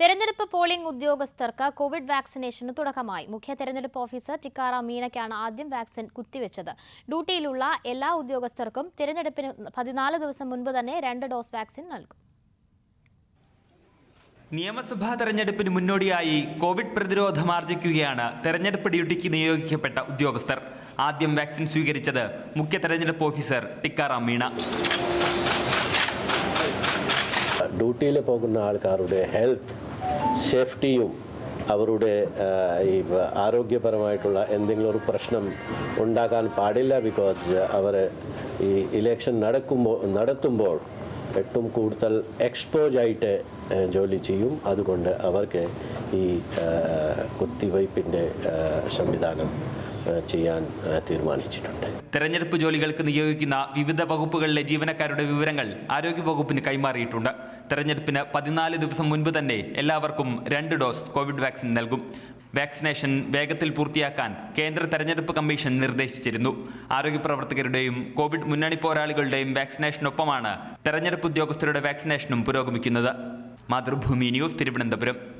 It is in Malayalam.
തെരഞ്ഞെടുപ്പ് പോളിംഗ് ഉദ്യോഗസ്ഥർക്ക് കോവിഡ് വാക്സിനേഷന് തുടക്കമായി. മുഖ്യ തെരഞ്ഞെടുപ്പ് ഓഫീസർ ടിക്കാറാം മീണയ്ക്കാണ് ആദ്യം വാക്സിൻ കുത്തിവെച്ചത്. ഡ്യൂട്ടിയിലുള്ള എല്ലാ ഉദ്യോഗസ്ഥർക്കും തെരഞ്ഞെടുപ്പിന് പതിനാല് ദിവസം മുൻപ് തന്നെ രണ്ട് ഡോസ് വാക്സിൻ നൽകും. നിയമസഭാ തെരഞ്ഞെടുപ്പിന് മുന്നോടിയായി കോവിഡ് പ്രതിരോധം ആർജിക്കുകയാണ് തെരഞ്ഞെടുപ്പ് ഡ്യൂട്ടിക്ക് നിയോഗിക്കപ്പെട്ട ഉദ്യോഗസ്ഥർ. ആദ്യം വാക്സിൻ സ്വീകരിച്ചത് മുഖ്യ തെരഞ്ഞെടുപ്പ് ഓഫീസർ ടിക്കാറാം മീണ. ഡ്യൂട്ടിയിൽ പോകുന്ന ആൾക്കാരുടെ ഹെൽത്ത് സേഫ്റ്റിയും അവരുടെ ഈ ആരോഗ്യപരമായിട്ടുള്ള എന്തെങ്കിലും ഒരു പ്രശ്നം ഉണ്ടാകാൻ പാടില്ല ബിക്കോസ് അവർ ഈ ഇലക്ഷൻ നടക്കുമ്പോൾ നടത്തുമ്പോൾ ഏറ്റവും കൂടുതൽ എക്സ്പോജായിട്ട് ജോലി ചെയ്യും. അതുകൊണ്ട് അവർക്ക് ഈ കുത്തിവയ്പ്പിന്റെ സംവിധാനം ചെയ്യാൻ തീരുമാനിച്ചിട്ടുണ്ട്. തെരഞ്ഞെടുപ്പ് ജോലികൾക്ക് നിയോഗിക്കുന്ന വിവിധ വകുപ്പുകളിലെ ജീവനക്കാരുടെ വിവരങ്ങൾ ആരോഗ്യ ആരോഗ്യവകുപ്പിന് കൈമാറിയിട്ടുണ്ട്. തെരഞ്ഞെടുപ്പിന് പതിനാല് ദിവസം മുൻപ് തന്നെ എല്ലാവർക്കും രണ്ട് ഡോസ് കോവിഡ് വാക്സിൻ നൽകും. വാക്സിനേഷൻ വേഗത്തിൽ പൂർത്തിയാക്കാൻ കേന്ദ്ര തെരഞ്ഞെടുപ്പ് കമ്മീഷൻ നിർദ്ദേശിച്ചിരുന്നു. ആരോഗ്യ പ്രവർത്തകരുടെയും കോവിഡ് മുന്നണി പോരാളികളുടെയും വാക്സിനേഷനൊപ്പമാണ് തെരഞ്ഞെടുപ്പ് ഉദ്യോഗസ്ഥരുടെ വാക്സിനേഷനും പുരോഗമിക്കുന്നത്. മാതൃഭൂമി ന്യൂസ് തിരുവനന്തപുരം.